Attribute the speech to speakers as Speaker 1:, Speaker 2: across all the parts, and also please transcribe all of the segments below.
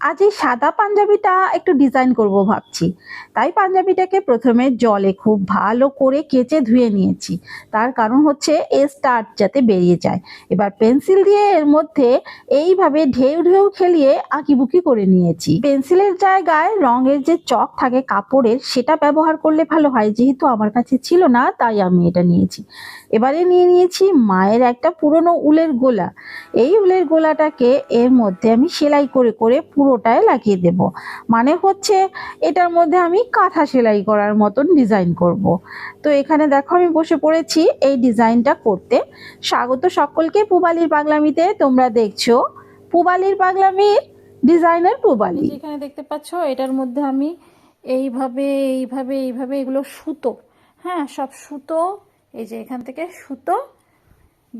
Speaker 1: আজ এই সাদা পাঞ্জাবিটা একটু ডিজাইন করব ভাবছি। তাই পাঞ্জাবিটাকে প্রথমে জলে খুব ভালো করে কেচে ধুয়ে নিয়েছি। তার কারণ হচ্ছে এ স্টার্ট যাতে বেরিয়ে যায়। এবার পেন্সিল দিয়ে এর মধ্যে এইভাবে ঢেউ ঢেউ খেলিয়ে আঁকিবুকি করে নিয়েছি। পেন্সিলের জায়গায় রঙের যে চক থাকে কাপড়ের, সেটা ব্যবহার করলে ভালো হয়। যেহেতু আমার কাছে ছিল না, তাই আমি এটা নিয়েছি। এবারে নিয়ে নিয়েছি মায়ের একটা পুরনো উলের গোলা। এই উলের গোলাটাকে এর মধ্যে আমি সেলাই করে করে পুরোটায় লাগিয়ে দেব। মানে হচ্ছে এটার মধ্যে আমি কাঁথা সেলাই করার মতন ডিজাইন করব। তো এখানে দেখো আমি বসে পড়েছি এই ডিজাইনটা করতে। স্বাগত সকলকে পুবালির পাগলামিতে, তোমরা দেখছ পুবালির পাগলামির ডিজাইনার পুবালি।
Speaker 2: যেখানে দেখতে পাচ্ছ, এটার মধ্যে আমি এইভাবে এইভাবে এইভাবে এগুলো সুতো হ্যাঁ সব সুতো, এই যে এখান থেকে সুতো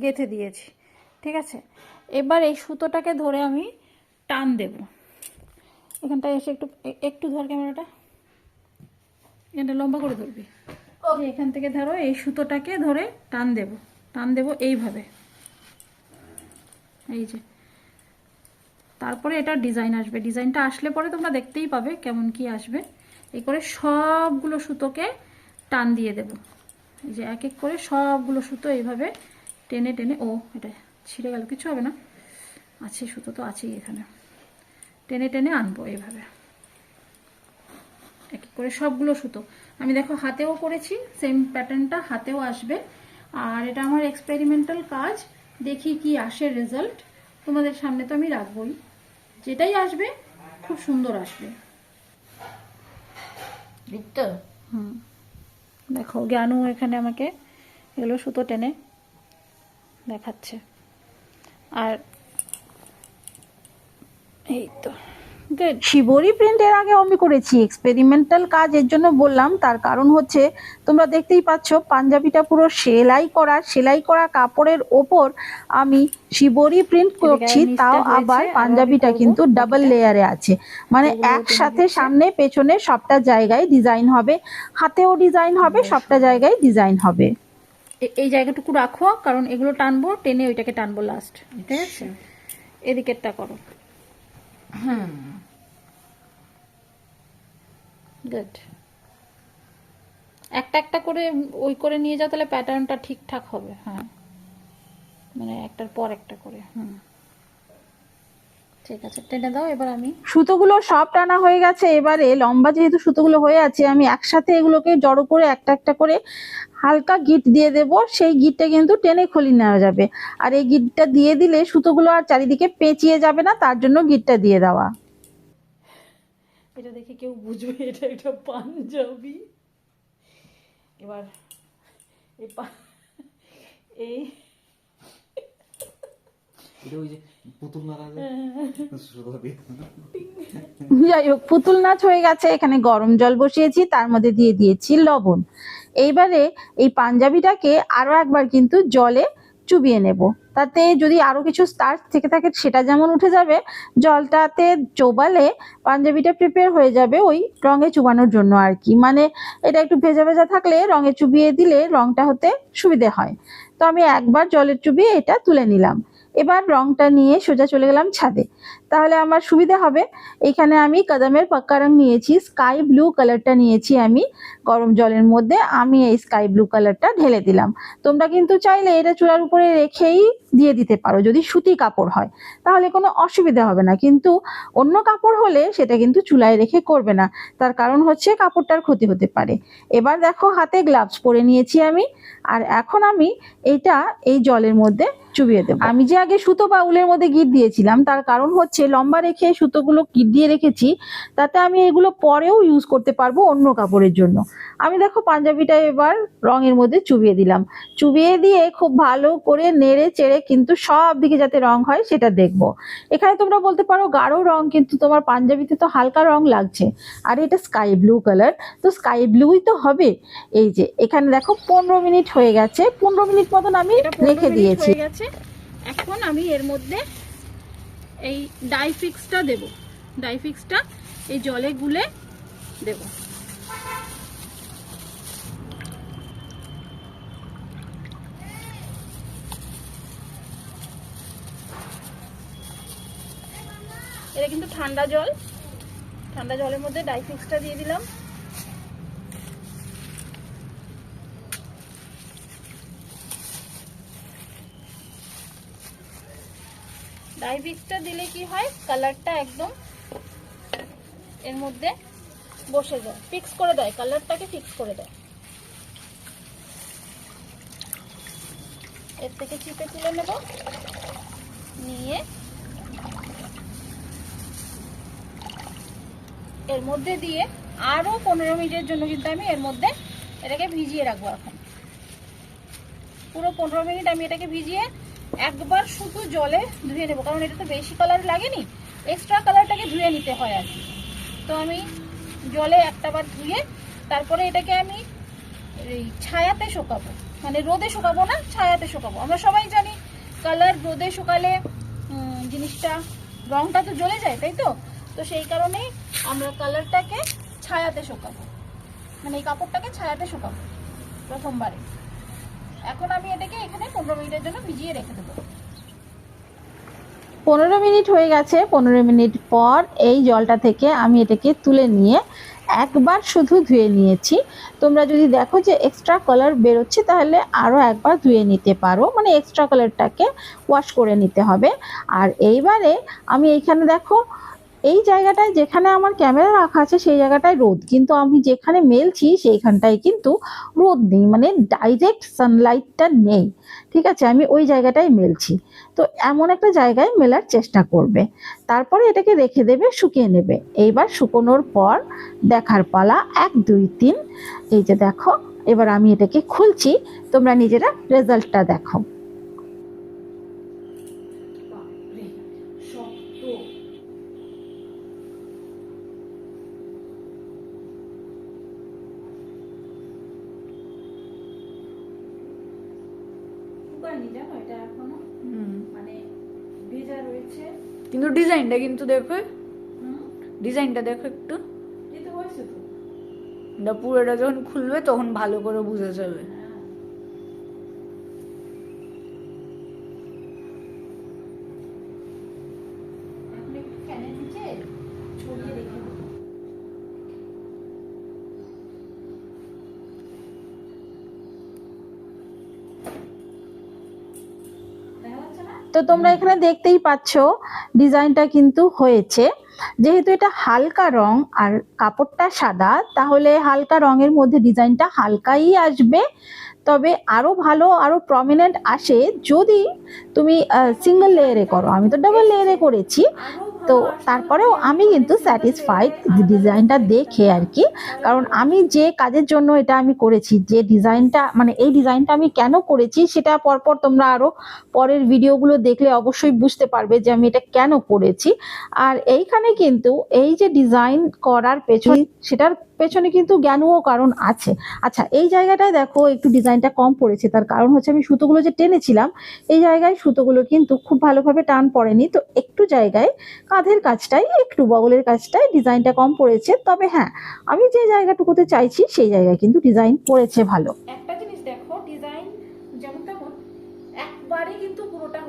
Speaker 2: গেঁথে দিয়েছি, ঠিক আছে? এবার এই সুতোটাকে ধরে আমি টান দেব। এখানটায় এসে একটু একটু ধর ক্যামেরাটা। এটা লম্বা করে ধরবি। এখান থেকে ধরো, এই সুতোটাকে ধরে টান দেব। টান দেব এইভাবে। এই যে। তারপরে এটা ডিজাইন আসবে। ডিজাইনটা আসলে পরে তোমরা দেখতেই পাবে কেমন কি আসবে। এই করে সবগুলো সুতোকে টান দিয়ে দেব। এই যে এক এক করে সবগুলো সুতো এইভাবে টেনে টেনে, ও, এটা ছিঁড়ে গেল, কিছু হবে না। আছে, সুতো তো আছেই এখানে। টেনে টেনে আনব এইভাবে এক করে সবগুলো সুতো। আমি দেখো হাতেও করেছি সেম প্যাটার্নটা হাতেও আসবে। আর এটা আমার এক্সপেরিমেন্টাল কাজ দেখি কি আসে রেজাল্ট তোমাদের সামনে তো আমি রাখবই। যেটাই আসবে খুব সুন্দর আসবে। হুম। দেখো জ্ঞানু এখানে আমাকে এগুলো সুতো টেনে দেখাচ্ছে। আর এই তো
Speaker 1: শিবরি প্রিন্টের আগে আমি করেছি এক্সপেরিমেন্টাল কাজ এর জন্য বললাম তার কারণ হচ্ছে তোমরা দেখতেই পাচ্ছ পাঞ্জাবিটা পুরো সেলাই করা সেলাই করা কাপড়ের ওপর আমি শিবরি প্রিন্ট করছি তাও আবার পাঞ্জাবিটা কিন্তু ডাবল লেয়ারে আছে। মানে একসাথে সামনে পেছনে সবটা জায়গায় ডিজাইন হবে হাতেও ডিজাইন হবে সবটা জায়গায় ডিজাইন হবে।
Speaker 2: এই জায়গাটুকু রাখো কারণ এগুলো টানবো টেনে ওইটাকে টানবো লাস্ট ঠিক আছে? এদিকেরটা করো। গুড একটা একটা করে ওই করে নিয়ে যাও, তাহলে প্যাটার্নটা ঠিকঠাক হবে হ্যাঁ। মানে একটার পর একটা করে, হুম। ঠিক আছে টেনে দাও এবার আমি।
Speaker 1: সুতোগুলো সব টানা হয়ে গেছে এবারে লম্বা যেহেতু সুতোগুলো হয়ে আছে আমি একসাথে এগুলোকে জড়ো করে একটা একটা করে হালকা গিট দিয়ে দেব সেই গিটটা কিন্তু টেনে খুলি নেওয়া যাবে। আর এই গিটটা দিয়ে দিলে সুতোগুলো আর চারিদিকে পেঁচিয়ে যাবে না তার জন্য গিটটা দিয়ে দেওয়া।
Speaker 2: এটা দেখে কেউ বুঝবে এটা একটা পাঞ্জাবি। এবার এই এই
Speaker 3: পুতুল
Speaker 1: যাই হোক পুতুল নাচ হয়ে গেছে, এখানে গরম জল বসিয়েছি, তার মধ্যে দিয়ে দিয়েছি লবণ। এইবারে এই পাঞ্জাবিটাকে আরও একবার কিন্তু জলে চুবিয়ে নেব। তাতে যদি আরও কিছু স্টার্চ থেকে থাকে, সেটা যেমন উঠে যাবে, জলটাতে চোবালে পাঞ্জাবিটা প্রিপেয়ার হয়ে যাবে ওই রঙে চুবানোর জন্য আর কি। মানে এটা একটু ভেজা ভেজা থাকলে রঙে চুবিয়ে দিলে রংটা হতে সুবিধে হয়। তো আমি একবার জলের চুবিয়ে এটা তুলে নিলাম। এবার রংটা নিয়ে সোজা চলে গেলাম ছাদে। তাহলে আমার সুবিধা হবে। এখানে আমি কদমের পাক্কা রং নিয়েছি স্কাই ব্লু কালারটা নিয়েছি আমি গরম জলের মধ্যে। আমি এই স্কাই ব্লু কালারটা ঢেলে দিলাম। তোমরা কিন্তু চাইলে এটা চুলার উপরে রেখেই দিয়ে দিতে পারো, যদি সুতি কাপড় হয়। তাহলে কোনো অসুবিধা হবে না। কিন্তু অন্য কাপড় হলে সেটা কিন্তু চুলায় রেখে করবে না। তার কারণ হচ্ছে কাপড়টার ক্ষতি হতে পারে। এবার দেখো হাতে গ্লাভস পরে নিয়েছি আমি। আর এখন আমি এটা এই জলের মধ্যে চুবিয়ে দেবো। আমি যে আগে সুতো বা উলের মধ্যে গিট দিয়েছিলাম তার কারণ হচ্ছে লম্বা রেখে সুতোগুলো গিট দিয়ে রেখেছি তাতে আমি এগুলো পরেও ইউজ করতে পারব অন্য কাপড়ের জন্য। আমি দেখো পাঞ্জাবিটা এবার রঙের মধ্যে চুবিয়ে দিলাম। চুবিয়ে দিয়ে খুব ভালো করে নেড়ে চেড়ে কিন্তু সব দিকে যাতে রং হয় সেটা দেখব। এখানে তোমরা বলতে পারো গাঢ় রং কিন্তু তোমার পাঞ্জাবিতে তো হালকা রং লাগছে। আর এটা স্কাই ব্লু কালার তো স্কাই ব্লুই তো হবে। এই যে এখানে দেখো পনেরো মিনিট হয়ে গেছে পনেরো মিনিট মতন আমি রেখে দিয়েছি।
Speaker 2: গেছে। এখন আমি এর মধ্যে এই ডাইফিক্সটা দেব। ডাইফিক্সটা এই জলে গুলে দেব। এটা কিন্তু ঠান্ডা জল। ঠান্ডা জলের মধ্যে ডাইফিক্সটা দিয়ে দিলাম। ডাইফিক্সটা দিলে কি হয়? কালারটা একদম এর মধ্যে বসে যায়। ফিক্স করে দেয়, কালারটাকে ফিক্স করে দেয়। এর থেকে চিপে তুলে নেব। নিয়ে এর মধ্যে দিয়ে আরও পনেরো মিনিটের জন্য কিন্তু আমি এর মধ্যে এটাকে ভিজিয়ে রাখব এখন। পুরো পনেরো মিনিট আমি এটাকে ভিজিয়ে একবার শুধু জলে ধুয়ে নেব, কারণ এটা তো বেশি কালার লাগেনি। এক্সট্রা কালারটাকে ধুয়ে নিতে হয় আর কি। তো আমি জলে একটা বার ধুয়ে তারপরে এটাকে আমি এই ছায়াতে শুকাবো। মানে রোদে শুকাবো না, ছায়াতে শুকাবো। আমরা সবাই জানি কালার রোদে শুকালে জিনিসটা রংটা তো জ্বলে যায়, তাই তো? তো সেই কারণেই আমরা কালারটাকে ছায়াতে শুকাবো। মানে এই কাপড়টাকে ছায়াতে শুকাবো প্রথমবারে। এখন আমি এটাকে এখানে পনেরো মিনিটের জন্য ভিজিয়ে রেখে
Speaker 1: পনেরো মিনিট হয়ে গেছে, পনেরো মিনিট পর এই জলটা থেকে আমি এটাকে তুলে নিয়ে একবার শুধু ধুয়ে নিয়েছি। তোমরা যদি দেখো যে এক্সট্রা কালার বেরোচ্ছে, তাহলে আরও একবার ধুয়ে নিতে পারো। মানে এক্সট্রা কালারটাকে ওয়াশ করে নিতে হবে। আর এইবারে আমি এইখানে দেখো এই জায়গাটায় যেখানে আমার ক্যামেরা রাখা আছে, সেই জায়গাটায় রোদ। কিন্তু আমি যেখানে মেলছি সেইখানটায় কিন্তু রোদ নেই মানে ডাইরেক্ট সানলাইটটা নেই। ঠিক আছে? আমি ওই জায়গাটায় মেলছি তো এমন একটা জায়গায় মেলার চেষ্টা করবে। তারপরে এটাকে রেখে দেবে, শুকিয়ে নেবে। এইবার শুকোনোর পর দেখার পালা এক, দুই, তিন। এই যে দেখো, এবার আমি এটাকে খুলছি। তোমরা নিজেরা রেজাল্টটা দেখো।
Speaker 2: জানো? এটা
Speaker 4: এখনও?
Speaker 2: মানে ভেজা রয়েছে।
Speaker 4: কিন্তু ডিজাইনটা কিন্তু দেখো। ডিজাইনটা দেখো একটু।
Speaker 2: দিতে হয়েছে তো।
Speaker 4: এটা পুরোটা যখন খুলবে তখন ভালো করে বুঝে যাবে।
Speaker 1: তো তোমরা এখানে দেখতেই পাচ্ছ, ডিজাইনটা কিন্তু হয়েছে। যেহেতু এটা হালকা রং আর কাপড়টা সাদা, তাহলে হালকা রঙের মধ্যে ডিজাইনটা হালকাই আসবে। তবে আরও ভালো আরও প্রমিনেন্ট আসে যদি তুমি সিঙ্গেল লেয়ারে করো। আমি তো ডাবল লেয়ারে করেছি। তো তারপরেও আমি কিন্তু স্যাটিসফাইড ডিজাইনটা দেখে আর কি। কারণ আমি যে কাজের জন্য এটা আমি করেছি, যে ডিজাইনটা মানে এই ডিজাইনটা আমি কেন করেছি সেটা পরপর তোমরা আরও পরের ভিডিওগুলো দেখলে অবশ্যই বুঝতে পারবে যে আমি এটা কেন করেছি। আর এইখানে কিন্তু এই যে ডিজাইন করার পেছনে সেটার পেছনে কিন্তু জ্ঞানও কারণ আছে। আচ্ছা এই জায়গাটায় দেখো একটু ডিজাইনটা কম পড়েছে, তার কারণ হচ্ছে আমি সুতোগুলো যে টেনেছিলাম, এই জায়গায় সুতোগুলো কিন্তু খুব ভালোভাবে টান পড়েনি। তো একটু জায়গায় কাঁধের কাজটাই, একটু বগলের কাজটাই ডিজাইনটা কম পড়েছে। তবে হ্যাঁ আমি যে জায়গাটুকুতে চাইছি, সেই জায়গায় কিন্তু ডিজাইন পড়েছে ভালো।
Speaker 2: একবারে পুরোটা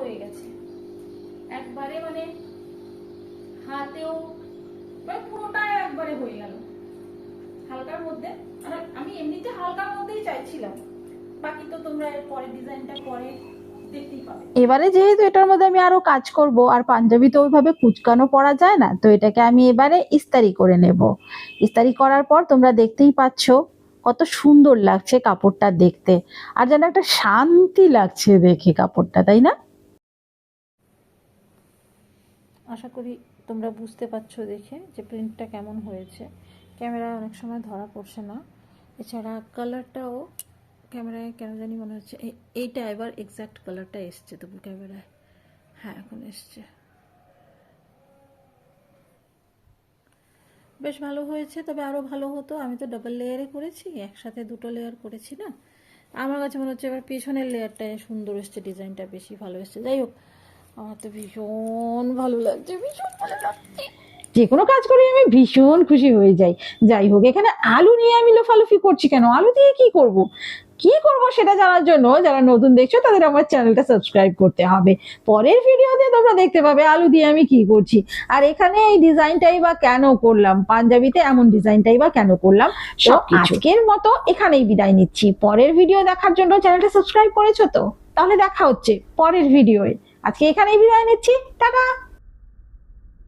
Speaker 2: মানে হাতেও মানে পুরোটাই একবারে হয়ে গেল। হালকার মধ্যে আমি এমনিতে হালকার মধ্যেই চাইছিলাম। বাকি তো তোমরা এর পরে ডিজাইনটা পরে
Speaker 1: এবারে যেহেতু এটার মধ্যে আমি আরও কাজ করব আর পাঞ্জাবি তো ওইভাবে কুচকানো পরা যায় না তো এটাকে আমি এবারে ইস্তারি করে নেব। ইস্তারি করার পর তোমরা দেখতেই পাচ্ছ কত সুন্দর লাগছে কাপড়টা দেখতে। আর যেন একটা শান্তি লাগছে দেখে কাপড়টা তাই না?
Speaker 2: আশা করি তোমরা বুঝতে পারছ দেখে যে প্রিন্টটা কেমন হয়েছে। ক্যামেরায় অনেক সময় ধরা পড়ছে না। এছাড়া কালারটাও ক্যামেরায় কেন জানি মনে হচ্ছে এই- এইটা এবার এক্স্যাক্ট কালারটা এসছে তবু ক্যামেরায়। হ্যাঁ এখন এসছে। বেশ ভালো হয়েছে, তবে আরও ভালো হতো। আমি তো ডাবল লেয়ারে করেছি, একসাথে দুটো লেয়ার করেছি না। আমার কাছে মনে হচ্ছে এবার পেছনের লেয়ারটায় সুন্দর এসছে, ডিজাইনটা বেশি ভালো এসছে। যাই হোক, আমার তো ভীষণ ভালো লাগছে, ভীষণ ভালো লাগছে।
Speaker 1: যে কোনো কাজ করে আমি ভীষণ খুশি হয়ে যাই। যাই হোক এখানে আলু নিয়ে আমি লোফালুফি করছি কেন? আলু দিয়ে কি করব? কি করব সেটা জানার জন্য যারা নতুন দেখছ তাদের আমার চ্যানেলটা সাবস্ক্রাইব করতে হবে। পরের ভিডিওতে তোমরা দেখতে পাবে আলু দিয়ে আমি কি করছি। আর এখানে এই ডিজাইনটাই বা কেন করলাম? পাঞ্জাবিতে এমন ডিজাইনটাই বা কেন করলাম। আজকের মতো এখানেই বিদায় নিচ্ছি। পরের ভিডিও দেখার জন্য চ্যানেলটা সাবস্ক্রাইব করেছ তো? তাহলে দেখা হচ্ছে পরের ভিডিওয়ে। আজকে এখানেই বিদায় নিচ্ছি। টাটা!